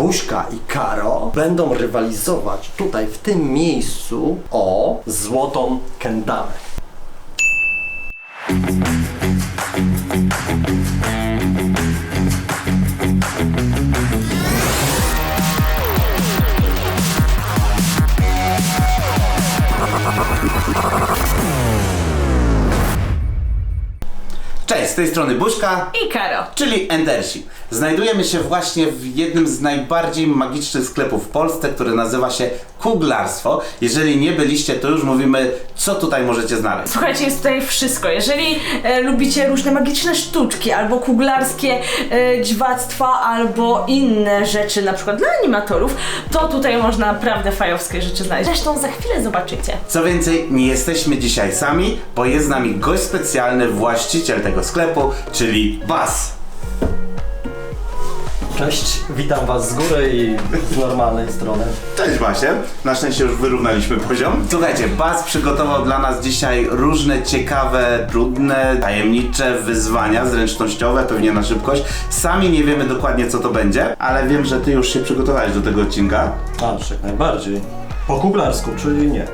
Buźka i Karo będą rywalizować tutaj w tym miejscu o złotą kendamę. Cześć, z tej strony Buźka, I Karo. czyli Endersi. Znajdujemy się właśnie w jednym z najbardziej magicznych sklepów w Polsce, który nazywa się Kuglarstwo. Jeżeli nie byliście, to już mówimy, co tutaj możecie znaleźć. Słuchajcie, jest tutaj wszystko. Jeżeli e, lubicie różne magiczne sztuczki, albo kuglarskie e, dziwactwa, albo inne rzeczy, na przykład dla animatorów, to tutaj można naprawdę fajowskie rzeczy znaleźć. Zresztą za chwilę zobaczycie. Co więcej, nie jesteśmy dzisiaj sami, bo jest z nami gość specjalny, właściciel tego sklepu, czyli Bas. Cześć, witam Was z góry i z normalnej strony. Cześć Basie, na szczęście już wyrównaliśmy poziom. Słuchajcie, Bas przygotował dla nas dzisiaj różne ciekawe, trudne, tajemnicze wyzwania zręcznościowe, pewnie na szybkość. Sami nie wiemy dokładnie co to będzie, ale wiem, że ty już się przygotowałeś do tego odcinka. A, jak najbardziej. Po kuglarsku, czyli nie.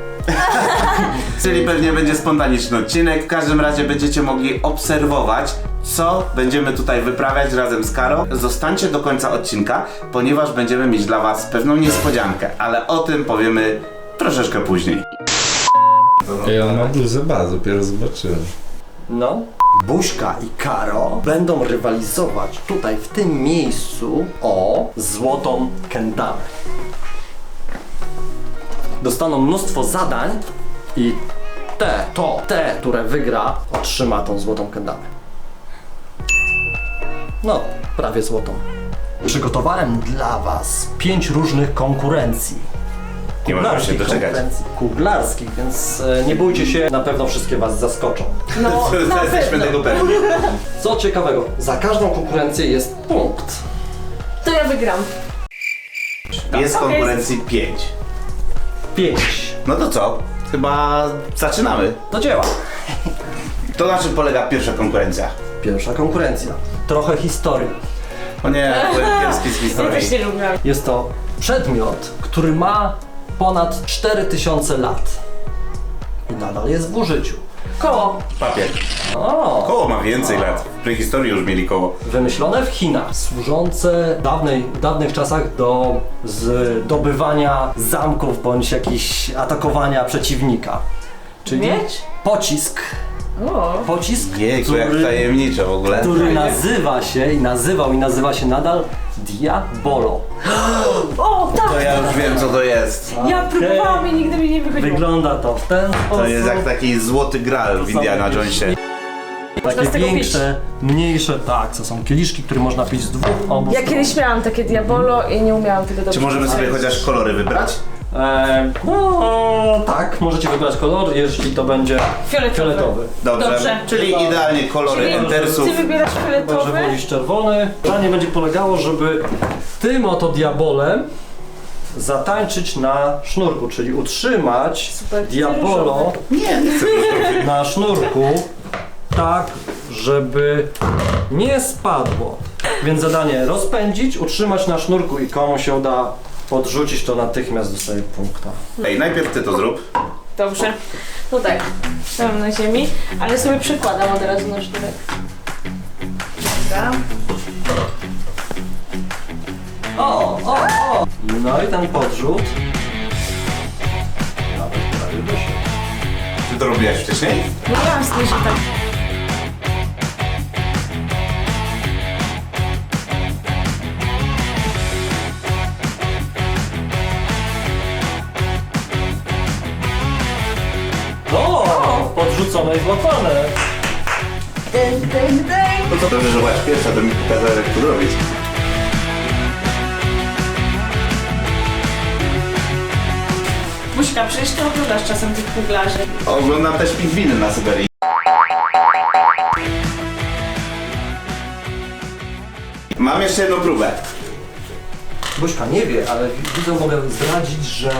Czyli pewnie będzie spontaniczny odcinek. W każdym razie będziecie mogli obserwować, co będziemy tutaj wyprawiać razem z Karo. Zostańcie do końca odcinka, ponieważ będziemy mieć dla Was pewną niespodziankę, ale o tym powiemy troszeczkę później. Ja mam bluzę baz, dopiero zobaczyłem. No. Buźka i Karo będą rywalizować tutaj w tym miejscu o złotą kendamę. Dostaną mnóstwo zadań i te, to, te, które wygra, otrzyma tą złotą kendamę. No, prawie złotą. Przygotowałem dla Was pięć różnych konkurencji. Nie możemy się doczekać. konkurencji kuglarskich, więc e, nie bójcie się, na pewno wszystkie Was zaskoczą. No, na Jesteśmy pewno. tego pewni. Co ciekawego, za każdą konkurencję jest punkt. To ja wygram. Jest Okej. konkurencji 5. 5. No to co? Chyba zaczynamy. Do dzieła. To na czym polega pierwsza konkurencja? Pierwsza konkurencja. Trochę historii. O nie, kiepski z Ja historii. też nie lubiłam. Jest to przedmiot, który ma ponad 4000 lat. I nadal jest w użyciu. Koło. Papier. O, Koło ma więcej lat. W prehistorii już mieli koło. wymyślone w Chinach, służące w dawnej, w dawnych czasach do zdobywania zamków bądź jakichś atakowania przeciwnika. Czyli Miecz? pocisk. O. Pocisk, Jejku, jak tajemniczo w ogóle. który nazywa się i nazywał i nazywa się nadal Diabolo. O, tak! To ja już wiem co to jest. Ja próbowałam i nigdy mi nie wychodziło. Wygląda to w ten sposób. To jest jak taki złoty graal w Indiana Jonesie. Można Takie tego większe, mniejsze, tak, to są kieliszki, które można pić z dwóch obu Ja stron. kiedyś miałam takie diabolo i nie umiałam tego dobrze Czy możemy sobie chociaż kolory wybrać? E, no tak, możecie wybrać kolor, jeśli to będzie Fioletowy. fioletowy. Dobrze. Dobrze. Czyli idealnie kolory Czyli entersów. Ty wybierasz Chyba, że fioletowy? wolisz czerwony. Zadanie będzie polegało, żeby tym oto diabolem zatańczyć na sznurku, czyli utrzymać Super, diabolo Nie, nie chcę na sznurku tak, żeby nie spadło. Więc zadanie rozpędzić, utrzymać na sznurku i komu się uda podrzucić, to natychmiast dostaje punkta. Ej, najpierw ty to zrób. Dobrze. No tak. Stawiam na ziemi, ale sobie przykładam od razu na sznurek. Dobra. O, o, o! No i ten podrzut. Nawet prawie wyszedł. Ty to robiłeś wcześniej? Mówiłam z tym, że tak. Podrzucone i złapane. Ding, ding, ding. To co, dobrze, że byłaś pierwsza, to mi pokazała jak to zrobić. Buźka, przecież ty oglądasz czasem tych kuglarzy. Oglądam też pingwiny na Syberii. Mam jeszcze jedną próbę. Buźka nie wie, ale widzę, mogę zdradzić, że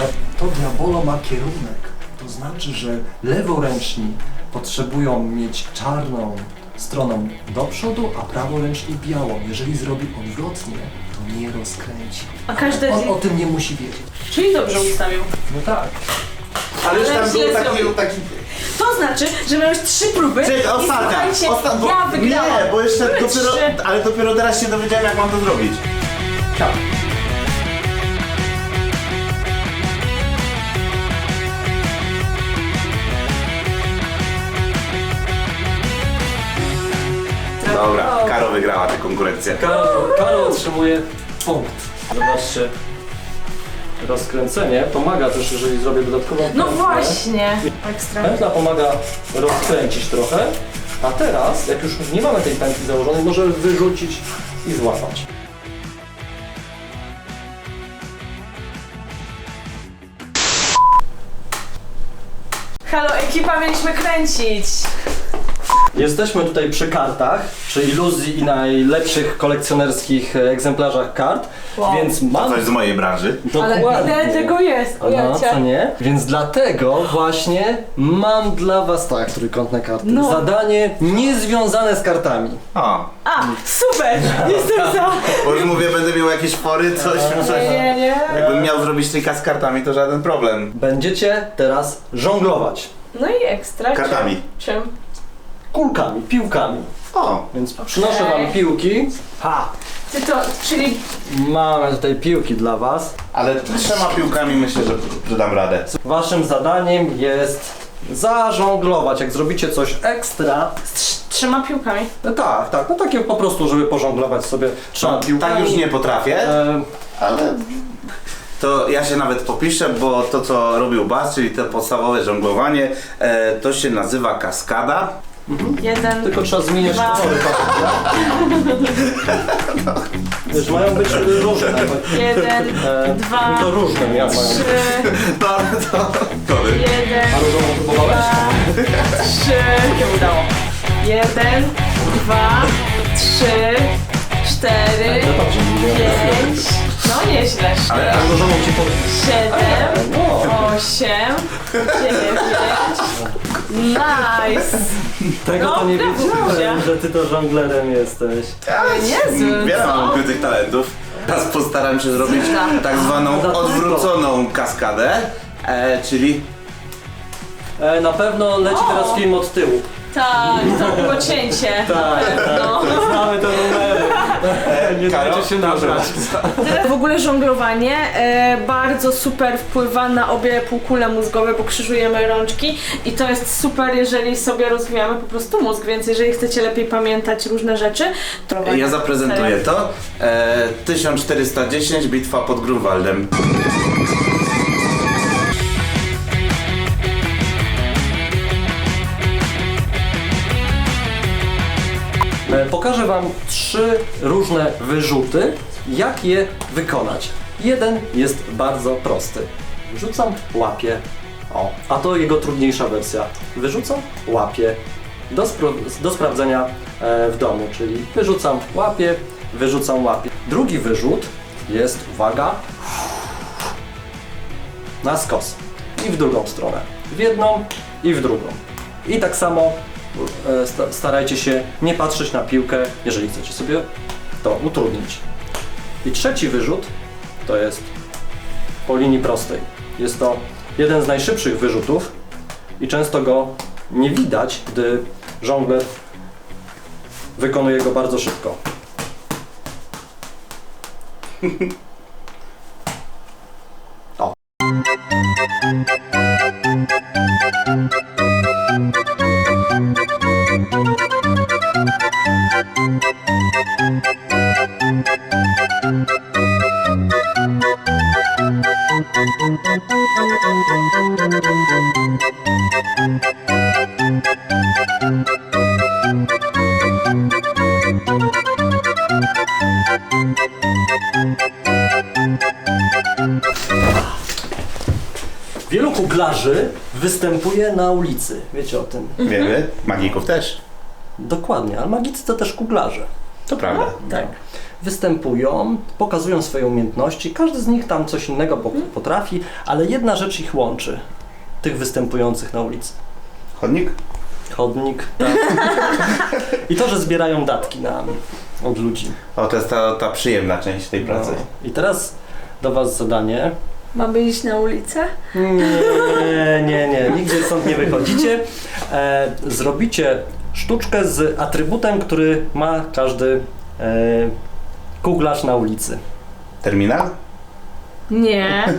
to diabolo ma kierunek. To znaczy, że leworęczni potrzebują mieć czarną stroną do przodu, a praworęczni białą. Jeżeli zrobi odwrotnie, to nie rozkręci. A każde... On o tym nie musi wiedzieć. Czyli dobrze ustawił. No tak. Ale już tam był taki, taki... To znaczy, że miałeś trzy próby Czekaj, i ostatnia! słuchajcie, Osta- bo- ja wygrałam. Nie, bo jeszcze Były dopiero... trzy. Ale dopiero teraz się dowiedziałem, jak mam to zrobić. Tak. Konkurencję. Karol, Karol otrzymuje punkt. Zobaczcie. Rozkręcenie pomaga też, jeżeli zrobię dodatkową No pętlę. właśnie. Ekstra. Pętla pomaga rozkręcić trochę, a teraz, jak już nie mamy tej pętli założonej, może wyrzucić i złapać. Halo, ekipa, mieliśmy kręcić. Jesteśmy tutaj przy kartach, przy iluzji i najlepszych kolekcjonerskich e, egzemplarzach kart, Wow. więc mam Coś z mojej branży. Ale dokładnie. ile tego jest? O No, co nie? Więc dlatego właśnie mam dla was tak trójkątne karty. No. Zadanie niezwiązane z kartami. O, A, super! Jestem za. bo już mówię, będę miał jakieś fory, coś, coś. Nie, nie, nie. Jakbym miał zrobić trika z kartami, to żaden problem. Będziecie teraz żonglować No i ekstra. Czym? Kartami. Czym? Kulkami, piłkami. O, Więc przynoszę wam piłki. Ha! Ty to, czyli Mamy tutaj piłki dla was. ale trzema piłkami myślę, że, że dam radę. Waszym zadaniem jest zażonglować. Jak zrobicie coś ekstra, z trz- trzema piłkami. no tak, tak, no takie po prostu, żeby pożonglować sobie trzema piłkami. Tak już nie potrafię, E, ale to ja się nawet popiszę, bo to co robił Bas, czyli to podstawowe żonglowanie, e, to się nazywa kaskada. Jeden. tylko trzeba zmieniać Dwa. kolory. Wiesz, mają być różne. Jeden, E, Dwa. To różne jak mają. trzy, No to kory. jeden, A różową próbowałeś? dwa, trzy. Nie udało. Jeden, dwa, trzy, cztery, No dobrze, nie wiem. pięć. No nieźle. Ale A różową ci powiem. Siedem, No. osiem, dziewięć. Nice. Tego to nie No, brawo, wiedziałem, że ty to żonglerem jesteś. Niezły, Wiele mam ukrytych talentów. Teraz postaram się zrobić tak zwaną odwróconą kaskadę, e, czyli E, na pewno leci teraz film od tyłu. Tak, to było cięcie. Tak, No. Znamy. Nie Karo, dajcie się nabrać. W ogóle żonglowanie e, bardzo super wpływa na obie półkule mózgowe, bo krzyżujemy rączki i to jest super, jeżeli sobie rozwijamy po prostu mózg, więc jeżeli chcecie lepiej pamiętać różne rzeczy, to... ja zaprezentuję to. E, 1410 bitwa pod Grunwaldem. Pokażę Wam trzy różne wyrzuty, jak je wykonać. Jeden jest bardzo prosty. Wyrzucam, łapię. O, a to jego trudniejsza wersja. Wyrzucam, łapię. Do, spro- do sprawdzenia e, w domu, czyli wyrzucam, łapię, wyrzucam, łapię. Drugi wyrzut jest, uwaga, na skos. I w drugą stronę. W jedną i w drugą. I tak samo starajcie się nie patrzeć na piłkę, jeżeli chcecie sobie to utrudnić. I trzeci wyrzut to jest po linii prostej. Jest to jeden z najszybszych wyrzutów i często go nie widać, gdy żongler wykonuje go bardzo szybko. Kuglarzy występuje na ulicy. Wiecie o tym? Wiemy, magików też. Dokładnie, ale magicy to też kuglarze. To prawda. Tak. Występują, pokazują swoje umiejętności, każdy z nich tam coś innego po- potrafi, ale jedna rzecz ich łączy, tych występujących na ulicy. Chodnik? chodnik. Tak. I to, że zbierają datki na, od ludzi. O, to jest ta, ta przyjemna część tej pracy. No. I teraz do Was zadanie. Mamy iść na ulicę? Nie, nie, nie, nigdzie stąd nie wychodzicie. E, zrobicie sztuczkę z atrybutem, który ma każdy e, kuglarz na ulicy. Terminal? Nie.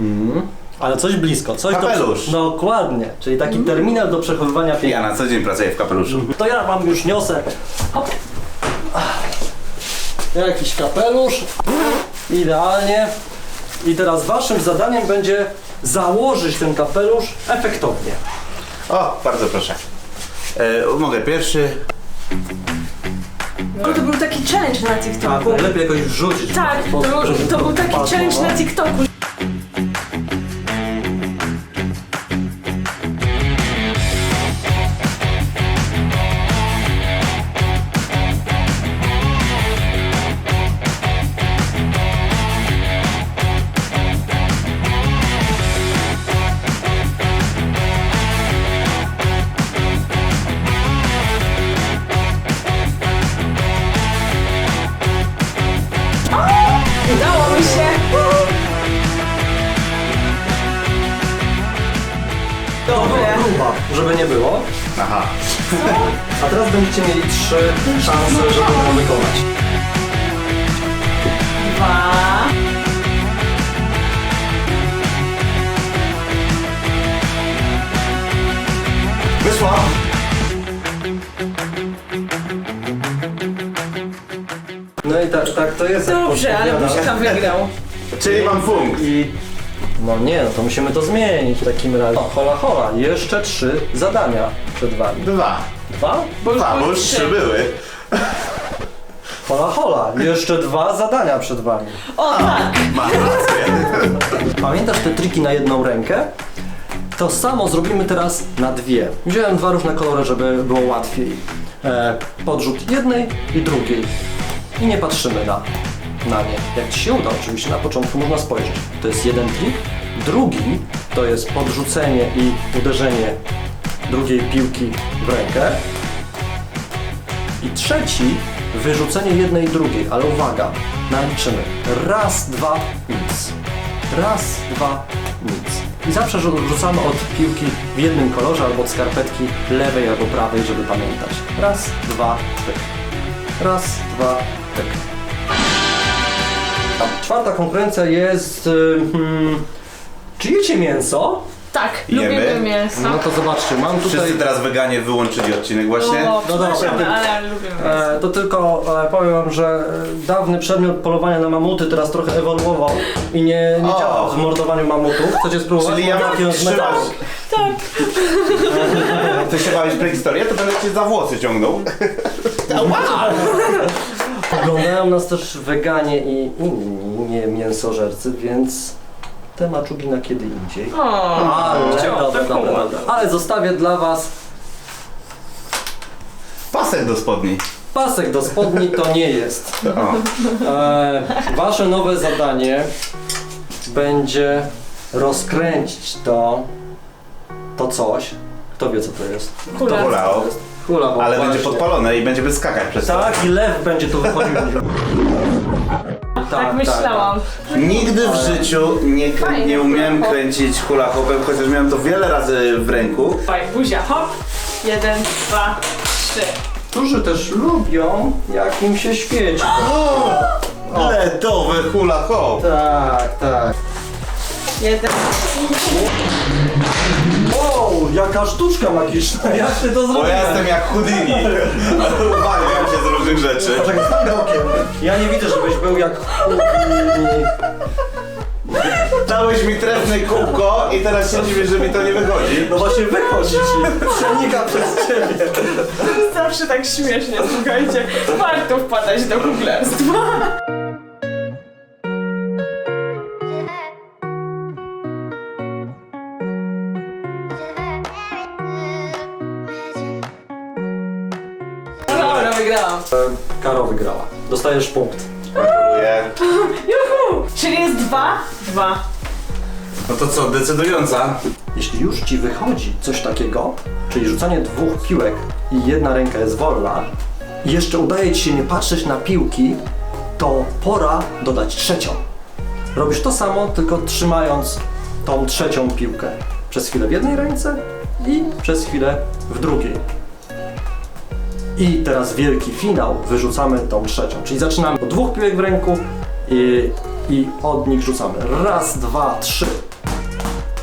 Mhm. Ale coś blisko, coś Kapelusz. do... Dokładnie, czyli taki terminal do przechowywania Ja pieniędzy. na co dzień pracuję w kapeluszu. To ja wam już niosę. Hop. Jakiś kapelusz. Idealnie. I teraz waszym zadaniem będzie założyć ten kapelusz efektownie. O, bardzo proszę. E, mogę pierwszy. No to był taki challenge na Tak, TikToku. najlepiej jakoś wrzucić. Tak, to, był- to był taki challenge na TikToku. Żeby nie było. Aha. A teraz będziecie mieli trzy szanse, żeby to wykonać. Dwa. Wyszło! No i tak, tak to jest. jak Dobrze, ale podpowiadam. Buźka wygrał. Czyli mam punkt. I no nie, no to musimy to zmienić w takim razie. O, hola hola, jeszcze trzy zadania przed wami. Dwa. Dwa? Bo już Dwa, bo były już trzy były. Hola hola, jeszcze dwa zadania przed wami. O tak! Mam rację. Pamiętasz te triki na jedną rękę? To samo zrobimy teraz na dwie. Wziąłem dwa różne kolory, żeby było łatwiej. E, podrzut jednej i drugiej. I nie patrzymy na, na nie. Jak Ci się uda, oczywiście na początku można spojrzeć. To jest jeden trik. Drugi to jest podrzucenie i uderzenie drugiej piłki w rękę. I trzeci, wyrzucenie jednej i drugiej, ale uwaga, naliczymy. Raz, dwa, nic. Raz, dwa, nic. I zawsze rzu- rzucamy od piłki w jednym kolorze albo od skarpetki lewej albo prawej, żeby pamiętać. Raz, dwa, tyk. Raz, dwa, tyk. Czwarta konkurencja jest... y, Hmm, czy jecie mięso? Tak, Jemy? lubimy mięso. No to zobaczcie, mam tutaj... Wszyscy teraz weganie wyłączyli odcinek właśnie. No, No dobra. przepraszamy, ale lubimy mięso. E, to tylko e, powiem wam, że e, dawny przedmiot polowania na mamuty teraz trochę ewoluował i nie, nie O. działa w mordowaniu mamutów. Chcecie spróbować? Czyli ja mam takiego z trzymać. metalu. Tak. Ty się bawisz prehistorię, to będę cię za włosy ciągnął. Oglądają nas też weganie i inni nie mięsożercy, więc te maczugi na kiedy indziej. O, Ale, dobra, taką dobra, ładną. dobra. Ale zostawię dla was Pasek do spodni. pasek do spodni, to nie jest. O. E, wasze nowe zadanie będzie rozkręcić to, to coś. Kto wie co to jest? Kula. Hulao. Hula, bo Ale będzie podpalone i będziemy skakać przez to. Tak, i lew będzie tu wychodził. Tak myślałam. Nigdy w życiu nie, krę- Fajnie, nie umiałem hop. kręcić hula hopem, chociaż miałem to wiele razy w ręku. Dawaj, buzia, hop. Jeden, dwa, trzy. Którzy też lubią, jak im się świeci. Letowe hula hop. Tak, tak. Jeden. Jaka sztuczka magiczna, jak ty to Bo zrobiłeś? ja jestem jak Houdini. Uwalniam się z różnych rzeczy. Poczekaj, stań bokiem. Ja nie widzę, żebyś był jak Houdini. Dałeś mi trefne kółko i teraz się dziwię, że mi to nie wychodzi. No właśnie wychodzi ci, przenika przez ciebie. Zawsze tak śmiesznie, słuchajcie. Warto wpadać do kuglarstwa. Wygrałam. Karo wygrała. Dostajesz punkt. Gratuluję. Juhu! Czyli jest dwa? Dwa. No to co, decydująca? Jeśli już ci wychodzi coś takiego, czyli rzucanie dwóch piłek i jedna ręka jest wolna, i jeszcze udaje Ci się nie patrzeć na piłki, to pora dodać trzecią. Robisz to samo, tylko trzymając tą trzecią piłkę przez chwilę w jednej ręce i przez chwilę w drugiej. I teraz wielki finał, wyrzucamy tą trzecią. Czyli zaczynamy od dwóch piłek w ręku i, i od nich rzucamy. Raz, dwa, trzy.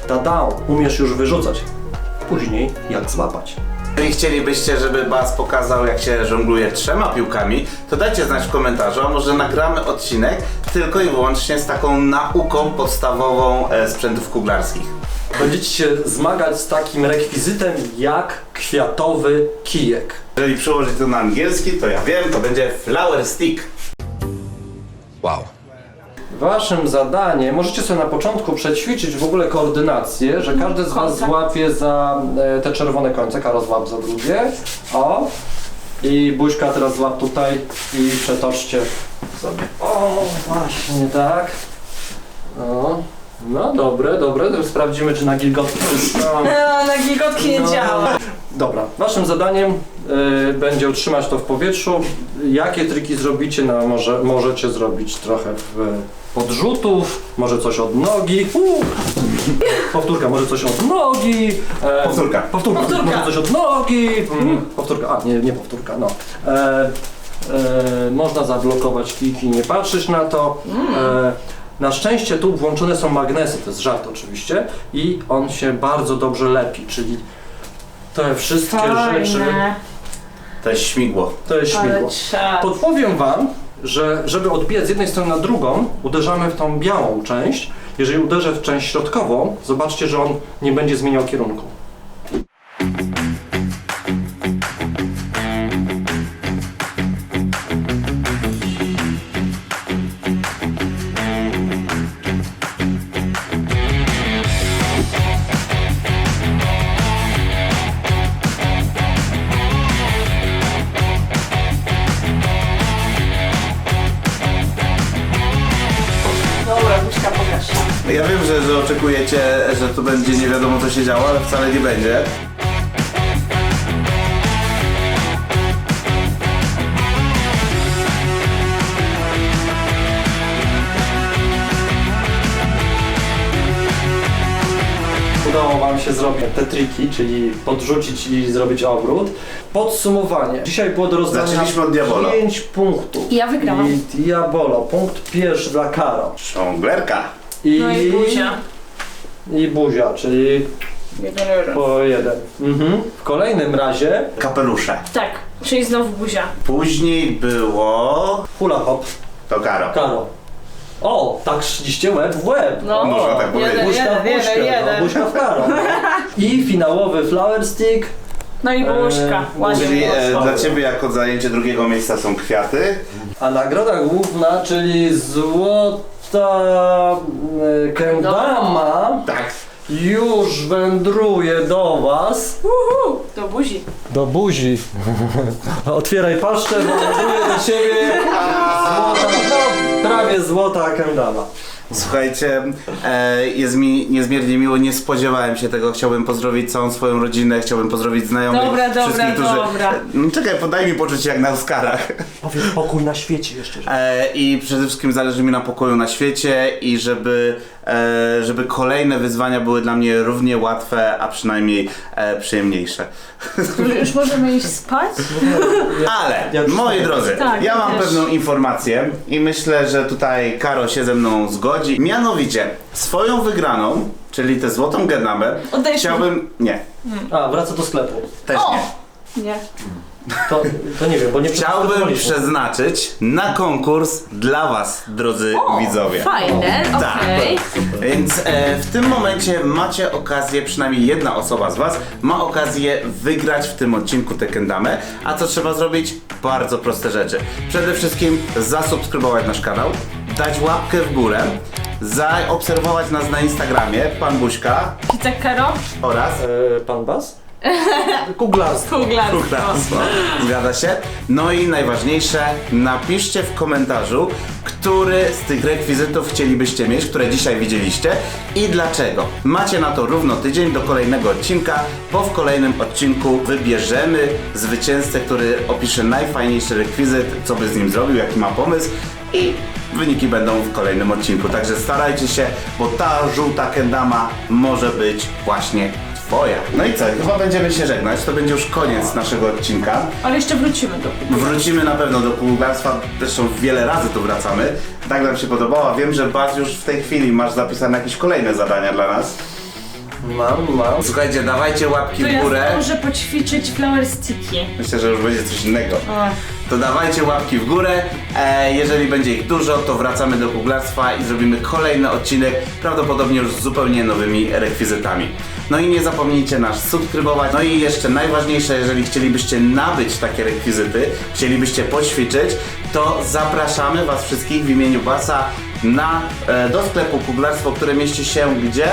Tada, umiesz już wyrzucać. Później jak złapać. Jeżeli chcielibyście, żeby Bas pokazał, jak się żongluje trzema piłkami, to dajcie znać w komentarzu, a może nagramy odcinek tylko i wyłącznie z taką nauką podstawową e, sprzętów kuglarskich. Będziecie się zmagać z takim rekwizytem jak kwiatowy kijek. Jeżeli przełożyć to na angielski, to ja wiem, to będzie flower stick. Waszym zadaniem, możecie sobie na początku przećwiczyć w ogóle koordynację, że każdy z Was złapie za e, te czerwone końce, Karol złap za drugie. O! I Buźka teraz złap tutaj i przetoczcie sobie. O, właśnie tak. No, no dobre, dobre. To sprawdzimy, czy na gilgotki wszystko. No, na gigotki nie No. działa. Dobra, waszym zadaniem y, będzie utrzymać to w powietrzu. Jakie triki zrobicie? No, może, możecie zrobić trochę w, podrzutów, może coś od nogi. Powtórka, może coś od nogi. E, Powtórka. Powtórka. Powtórka. Może coś od nogi. Mm, powtórka, a nie, nie powtórka, no. E, e, można zablokować kijki, nie patrzeć na to. E, na szczęście tu włączone są magnesy, to jest żart oczywiście, i on się bardzo dobrze lepi, czyli te wszystkie rzeczy, Fajne. To jest śmigło. to jest śmigło. Podpowiem Wam, że żeby odbijać z jednej strony na drugą, uderzamy w tą białą część. Jeżeli uderzę w część środkową, zobaczcie, że on nie będzie zmieniał kierunku. Że tu będzie nie wiadomo co się działo, ale wcale nie będzie. Udało Wam się zrobić te triki, czyli podrzucić i zrobić obrót. Podsumowanie. Dzisiaj było do rozdania Zaczęliśmy od Diabolo. 5 punktów. I ja wygrałam. I Diabolo. Punkt pierwszy dla Karo. Żonglerka. I, No i buzia. I buzia, czyli po jeden. Mhm. W kolejnym razie Kapelusze. Tak, czyli znowu buzia. Później było... hula hop. To Karo. Karo. O, tak szliście łeb w łeb. No. Można tak powiedzieć. Jeden, Buźka w jeden, buźkę, jeden, no, jeden. buźka w karo. I finałowy flower stick. No i buźka. Eee, Ładnie Czyli e, dla Ciebie jako zajęcie drugiego miejsca są kwiaty. A nagroda główna, czyli złota e, kędama, Tak. już wędruje do Was. Uhu, do buzi. Do buzi. Otwieraj paszczę, bo wędruje do Ciebie złota, prawie złota kędama. Słuchajcie, e, jest mi niezmiernie miło, nie spodziewałem się tego. Chciałbym pozdrowić całą swoją rodzinę, chciałbym pozdrowić znajomych, Dobra, dobra, wszystkich, którzy... dobra. No, czekaj, podaj mi poczuć jak na Oscarach. Powiedz pokój na świecie jeszcze. że- E, I przede wszystkim zależy mi na pokoju na świecie i żeby, żeby kolejne wyzwania były dla mnie równie łatwe, a przynajmniej e, przyjemniejsze. Już możemy iść spać? Ale, moi drodzy, Tak, ja mam też. pewną informację i myślę, że tutaj Karo się ze mną zgodzi. Mianowicie, swoją wygraną, czyli tę złotą mi. chciałbym... Nie, A, wraca do sklepu. też O! nie. Nie. To, to nie wiem, bo nie Chciałbym przeznaczyć na konkurs dla Was, drodzy O, widzowie. Fajne, Tak. okej. Więc e, w tym momencie macie okazję, przynajmniej jedna osoba z Was ma okazję wygrać w tym odcinku Tekendamę. A co trzeba zrobić? Bardzo proste rzeczy. Przede wszystkim zasubskrybować nasz kanał, dać łapkę w górę, zaobserwować nas na Instagramie, pan Buźka Kicek Karo? oraz E, pan Bas? Kuglarstwo. Kuglarstwo. Kuglarstwo. Zgadza się. No i najważniejsze, napiszcie w komentarzu, który z tych rekwizytów chcielibyście mieć, które dzisiaj widzieliście i dlaczego. Macie na to równo tydzień do kolejnego odcinka, bo w kolejnym odcinku wybierzemy zwycięzcę, który opisze najfajniejszy rekwizyt, co by z nim zrobił, jaki ma pomysł i wyniki będą w kolejnym odcinku. Także starajcie się, bo ta żółta kendama może być właśnie twoja. No i co, chyba będziemy się żegnać, to będzie już koniec naszego odcinka. Ale jeszcze wrócimy do Wrócimy na pewno do kuglarstwa, zresztą wiele razy tu wracamy. Tak nam się podobało, wiem, że Baz już w tej chwili masz zapisane jakieś kolejne zadania dla nas. Mam, mam. Słuchajcie, dawajcie łapki To w ja górę. zdążę poćwiczyć flower sticky. Myślę, że już będzie coś innego. O. To dawajcie łapki w górę. E, jeżeli będzie ich dużo, to wracamy do kuglarstwa i zrobimy kolejny odcinek, prawdopodobnie już z zupełnie nowymi rekwizytami. No i nie zapomnijcie nas subskrybować. No i jeszcze najważniejsze, jeżeli chcielibyście nabyć takie rekwizyty, chcielibyście poćwiczyć, to zapraszamy Was wszystkich w imieniu Basa na, e, do sklepu kuglarstwo, które mieści się gdzie?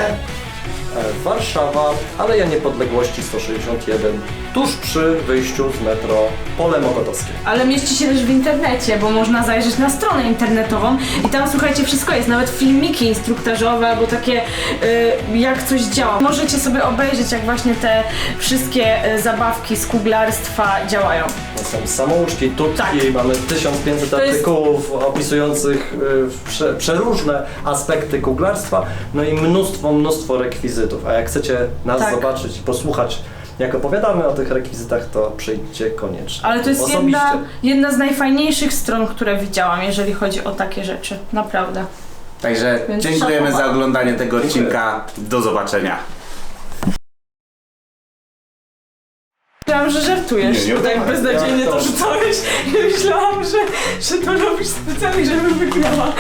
E, Warszawa, Aleja Niepodległości 161, tuż przy wyjściu z metro Pole Mokotowskie. Ale mieści się też w internecie, bo można zajrzeć na stronę internetową i tam słuchajcie, wszystko jest, nawet filmiki instruktażowe albo takie y, jak coś działa. Możecie sobie obejrzeć jak właśnie te wszystkie y, zabawki z kuglarstwa działają. To są samouczki, tutki, Tak. mamy 1500 To jest- artykułów opisujących y, prze, przeróżne aspekty kuglarstwa, no i mnóstwo, mnóstwo rekwizytów. A jak chcecie nas Tak. zobaczyć i posłuchać, jak opowiadamy o tych rekwizytach, to przyjdźcie koniecznie. Ale to jest Osobiście. jedna, jedna z najfajniejszych stron, które widziałam, jeżeli chodzi o takie rzeczy. Naprawdę. Także Więc dziękujemy szapoba. za oglądanie tego odcinka. Do zobaczenia. Myślałam, że żartujesz. Nie, nie tak beznadziejnie to rzucałeś. I myślałam, że, że to robisz specjalnie, żeby wygrała.